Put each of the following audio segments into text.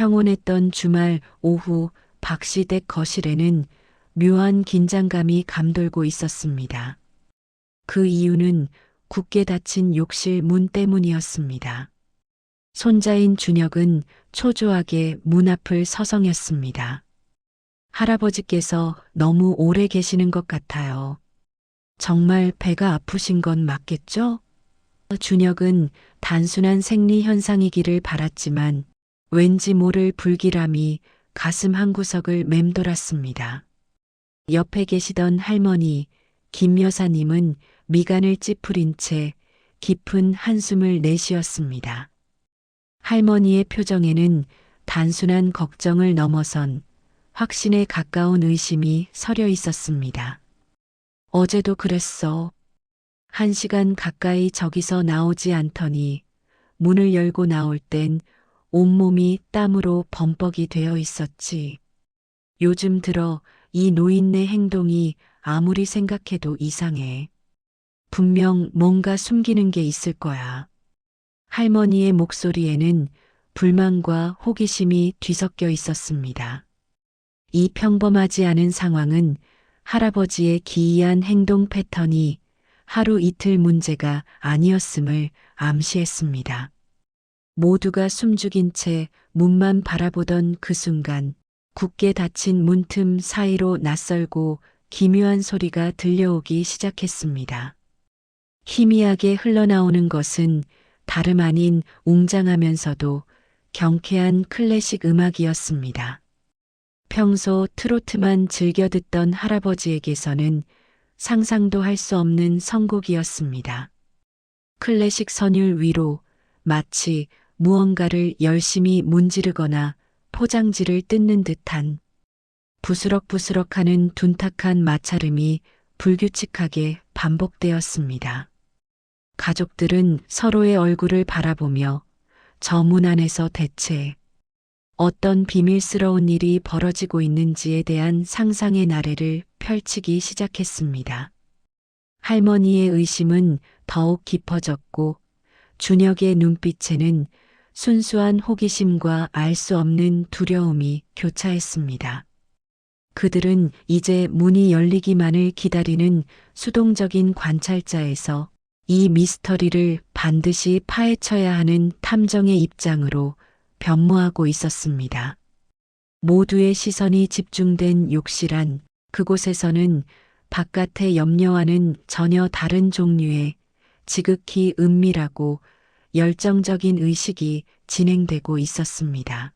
평온했던 주말 오후 박씨댁 거실에는 묘한 긴장감이 감돌고 있었습니다. 그 이유는 굳게 닫힌 욕실 문 때문이었습니다. 손자인 준혁은 초조하게 문 앞을 서성였습니다. 할아버지께서 너무 오래 계시는 것 같아요. 정말 배가 아프신 건 맞겠죠? 준혁은 단순한 생리 현상이기를 바랐지만 왠지 모를 불길함이 가슴 한구석을 맴돌았습니다. 옆에 계시던 할머니 김 여사님은 미간을 찌푸린 채 깊은 한숨을 내쉬었습니다. 할머니의 표정에는 단순한 걱정을 넘어선 확신에 가까운 의심이 서려 있었습니다. 어제도 그랬어. 한 시간 가까이 저기서 나오지 않더니 문을 열고 나올 땐 온몸이 땀으로 범벅이 되어 있었지. 요즘 들어 이 노인네 행동이 아무리 생각해도 이상해. 분명 뭔가 숨기는 게 있을 거야. 할머니의 목소리에는 불만과 호기심이 뒤섞여 있었습니다. 이 평범하지 않은 상황은 할아버지의 기이한 행동 패턴이 하루 이틀 문제가 아니었음을 암시했습니다. 모두가 숨죽인 채 문만 바라보던 그 순간 굳게 닫힌 문틈 사이로 낯설고 기묘한 소리가 들려오기 시작했습니다. 희미하게 흘러나오는 것은 다름 아닌 웅장하면서도 경쾌한 클래식 음악이었습니다. 평소 트로트만 즐겨 듣던 할아버지에게서는 상상도 할 수 없는 선곡이었습니다. 클래식 선율 위로 마치 무언가를 열심히 문지르거나 포장지를 뜯는 듯한 부스럭부스럭하는 둔탁한 마찰음이 불규칙하게 반복되었습니다. 가족들은 서로의 얼굴을 바라보며 저 문 안에서 대체 어떤 비밀스러운 일이 벌어지고 있는지에 대한 상상의 나래를 펼치기 시작했습니다. 할머니의 의심은 더욱 깊어졌고 준혁의 눈빛에는 순수한 호기심과 알 수 없는 두려움이 교차했습니다. 그들은 이제 문이 열리기만을 기다리는 수동적인 관찰자에서 이 미스터리를 반드시 파헤쳐야 하는 탐정의 입장으로 변모하고 있었습니다. 모두의 시선이 집중된 욕실 안 그곳에서는 바깥의 염려와는 전혀 다른 종류의 지극히 은밀하고 열정적인 의식이 진행되고 있었습니다.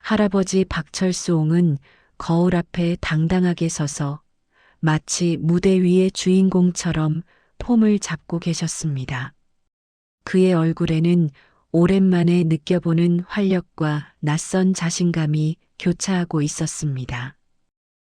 할아버지 박철수옹은 거울 앞에 당당하게 서서 마치 무대 위의 주인공처럼 폼을 잡고 계셨습니다. 그의 얼굴에는 오랜만에 느껴보는 활력과 낯선 자신감이 교차하고 있었습니다.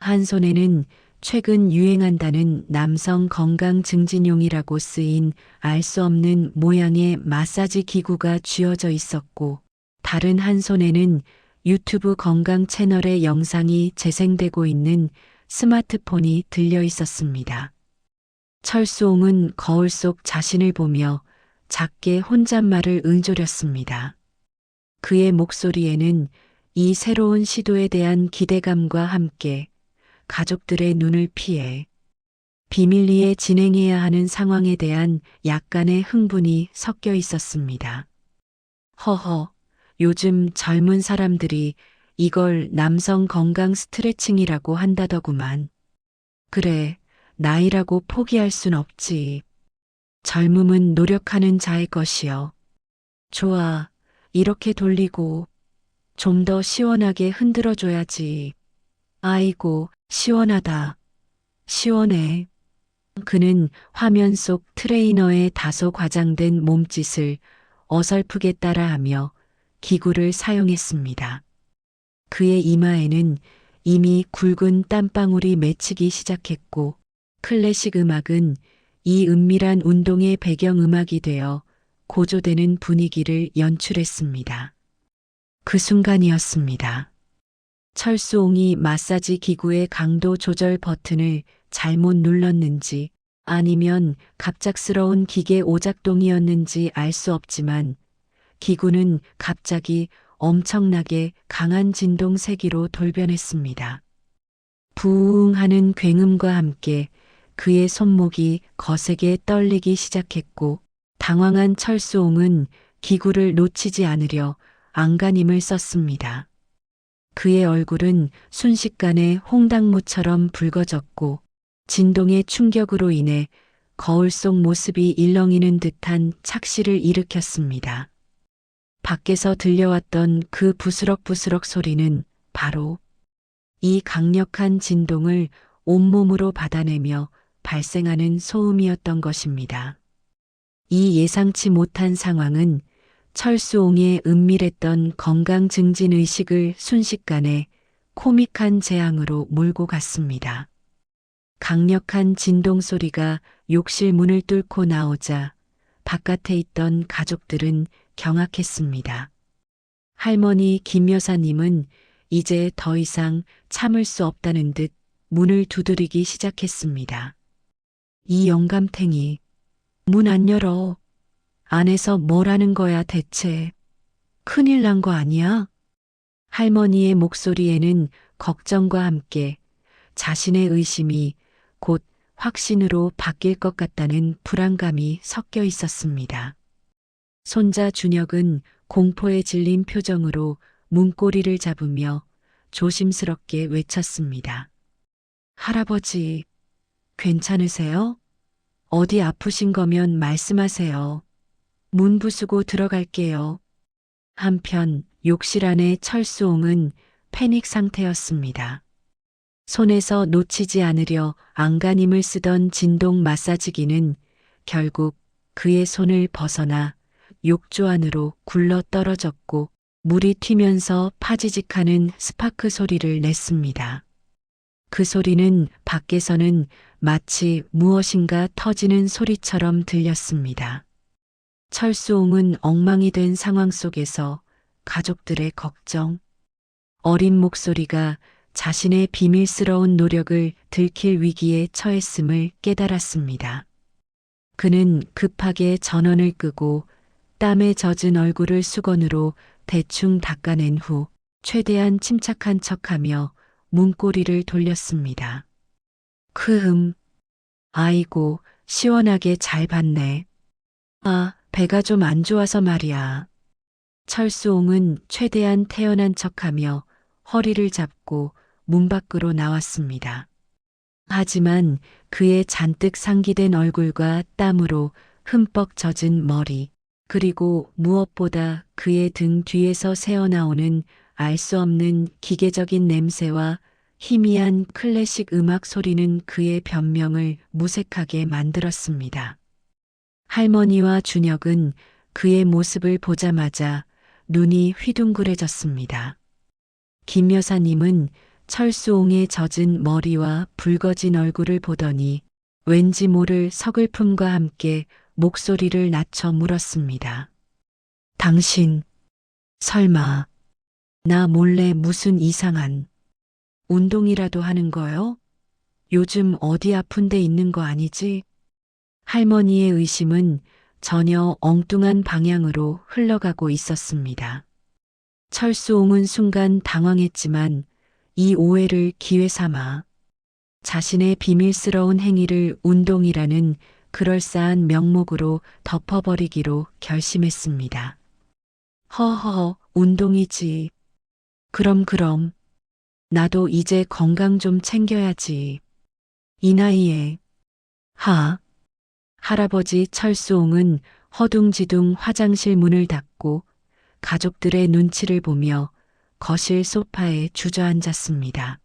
한 손에는 최근 유행한다는 남성 건강 증진용이라고 쓰인 알 수 없는 모양의 마사지 기구가 쥐어져 있었고, 다른 한 손에는 유튜브 건강 채널의 영상이 재생되고 있는 스마트폰이 들려 있었습니다. 철수옹은 거울 속 자신을 보며 작게 혼잣말을 응조렸습니다. 그의 목소리에는 이 새로운 시도에 대한 기대감과 함께 가족들의 눈을 피해 비밀리에 진행해야 하는 상황에 대한 약간의 흥분이 섞여 있었습니다. 허허, 요즘 젊은 사람들이 이걸 남성 건강 스트레칭이라고 한다더구만. 그래, 나이라고 포기할 순 없지. 젊음은 노력하는 자의 것이여. 좋아, 이렇게 돌리고 좀 더 시원하게 흔들어줘야지. 아이고, 시원하다. 시원해. 그는 화면 속 트레이너의 다소 과장된 몸짓을 어설프게 따라하며 기구를 사용했습니다. 그의 이마에는 이미 굵은 땀방울이 맺히기 시작했고 클래식 음악은 이 은밀한 운동의 배경음악이 되어 고조되는 분위기를 연출했습니다. 그 순간이었습니다. 철수옹이 마사지 기구의 강도 조절 버튼을 잘못 눌렀는지 아니면 갑작스러운 기계 오작동이었는지 알 수 없지만 기구는 갑자기 엄청나게 강한 진동 세기로 돌변했습니다. 부웅 하는 굉음과 함께 그의 손목이 거세게 떨리기 시작했고 당황한 철수옹은 기구를 놓치지 않으려 안간힘을 썼습니다. 그의 얼굴은 순식간에 홍당무처럼 붉어졌고 진동의 충격으로 인해 거울 속 모습이 일렁이는 듯한 착시를 일으켰습니다. 밖에서 들려왔던 그 부스럭부스럭 소리는 바로 이 강력한 진동을 온몸으로 받아내며 발생하는 소음이었던 것입니다. 이 예상치 못한 상황은 철수옹의 은밀했던 건강 증진 의식을 순식간에 코믹한 재앙으로 몰고 갔습니다. 강력한 진동 소리가 욕실 문을 뚫고 나오자 바깥에 있던 가족들은 경악했습니다. 할머니 김 여사님은 이제 더 이상 참을 수 없다는 듯 문을 두드리기 시작했습니다. 이 영감탱이, 문 안 열어. 안에서 뭘 하는 거야 대체. 큰일 난 거 아니야? 할머니의 목소리에는 걱정과 함께 자신의 의심이 곧 확신으로 바뀔 것 같다는 불안감이 섞여 있었습니다. 손자 준혁은 공포에 질린 표정으로 문고리를 잡으며 조심스럽게 외쳤습니다. 할아버지, 괜찮으세요? 어디 아프신 거면 말씀하세요. 문 부수고 들어갈게요. 한편 욕실 안의 철수옹은 패닉 상태였습니다. 손에서 놓치지 않으려 안간힘을 쓰던 진동 마사지기는 결국 그의 손을 벗어나 욕조 안으로 굴러 떨어졌고 물이 튀면서 파지직하는 스파크 소리를 냈습니다. 그 소리는 밖에서는 마치 무엇인가 터지는 소리처럼 들렸습니다. 철수옹은 엉망이 된 상황 속에서 가족들의 걱정, 어린 목소리가 자신의 비밀스러운 노력을 들킬 위기에 처했음을 깨달았습니다. 그는 급하게 전원을 끄고 땀에 젖은 얼굴을 수건으로 대충 닦아낸 후 최대한 침착한 척하며 문고리를 돌렸습니다. 크흠. 아이고, 시원하게 잘 봤네. 아, 배가 좀 안 좋아서 말이야. 철수옹은 최대한 태연한 척하며 허리를 잡고 문 밖으로 나왔습니다. 하지만 그의 잔뜩 상기된 얼굴과 땀으로 흠뻑 젖은 머리, 그리고 무엇보다 그의 등 뒤에서 새어나오는 알 수 없는 기계적인 냄새와 희미한 클래식 음악 소리는 그의 변명을 무색하게 만들었습니다. 할머니와 준혁은 그의 모습을 보자마자 눈이 휘둥그레졌습니다. 김 여사님은 철수옹의 젖은 머리와 붉어진 얼굴을 보더니 왠지 모를 서글픔과 함께 목소리를 낮춰 물었습니다. 당신, 설마, 나 몰래 무슨 이상한 운동이라도 하는 거요? 요즘 어디 아픈 데 있는 거 아니지? 할머니의 의심은 전혀 엉뚱한 방향으로 흘러가고 있었습니다. 철수옹은 순간 당황했지만 이 오해를 기회 삼아 자신의 비밀스러운 행위를 운동이라는 그럴싸한 명목으로 덮어버리기로 결심했습니다. 허허, 운동이지. 그럼 그럼. 나도 이제 건강 좀 챙겨야지. 이 나이에. 하. 할아버지 철수옹은 허둥지둥 화장실 문을 닫고 가족들의 눈치를 보며 거실 소파에 주저앉았습니다.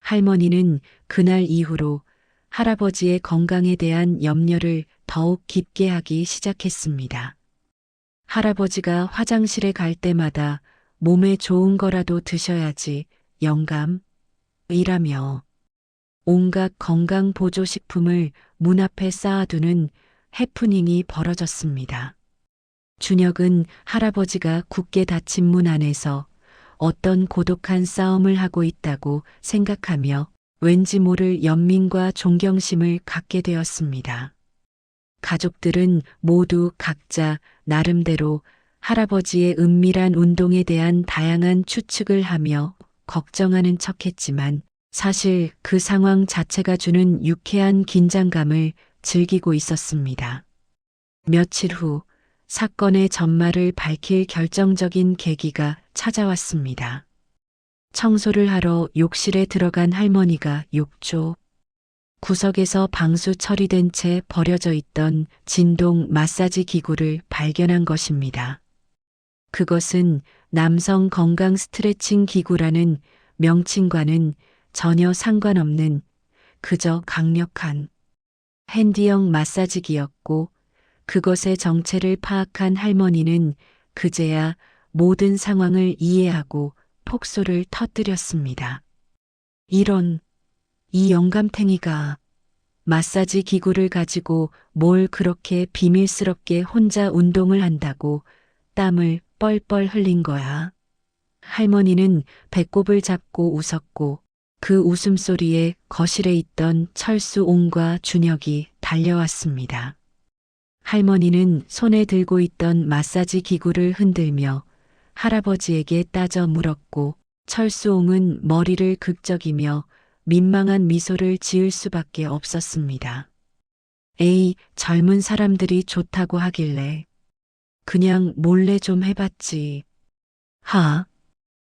할머니는 그날 이후로 할아버지의 건강에 대한 염려를 더욱 깊게 하기 시작했습니다. 할아버지가 화장실에 갈 때마다 몸에 좋은 거라도 드셔야지 영감, 이라며 온갖 건강 보조식품을 문 앞에 쌓아두는 해프닝이 벌어졌습니다. 준혁은 할아버지가 굳게 닫힌 문 안에서 어떤 고독한 싸움을 하고 있다고 생각하며 왠지 모를 연민과 존경심을 갖게 되었습니다. 가족들은 모두 각자 나름대로 할아버지의 은밀한 운동에 대한 다양한 추측을 하며 걱정하는 척 했지만 사실 그 상황 자체가 주는 유쾌한 긴장감을 즐기고 있었습니다. 며칠 후 사건의 전말을 밝힐 결정적인 계기가 찾아왔습니다. 청소를 하러 욕실에 들어간 할머니가 욕조 구석에서 방수 처리된 채 버려져 있던 진동 마사지 기구를 발견한 것입니다. 그것은 남성 건강 스트레칭 기구라는 명칭과는 전혀 상관없는 그저 강력한 핸디형 마사지기였고 그것의 정체를 파악한 할머니는 그제야 모든 상황을 이해하고 폭소를 터뜨렸습니다. 이런 이 영감탱이가 마사지 기구를 가지고 뭘 그렇게 비밀스럽게 혼자 운동을 한다고 땀을 뻘뻘 흘린 거야. 할머니는 배꼽을 잡고 웃었고 그 웃음소리에 거실에 있던 철수옹과 준혁이 달려왔습니다. 할머니는 손에 들고 있던 마사지 기구를 흔들며 할아버지에게 따져 물었고 철수옹은 머리를 극적이며 민망한 미소를 지을 수밖에 없었습니다. 에이, 젊은 사람들이 좋다고 하길래 그냥 몰래 좀 해봤지. 하,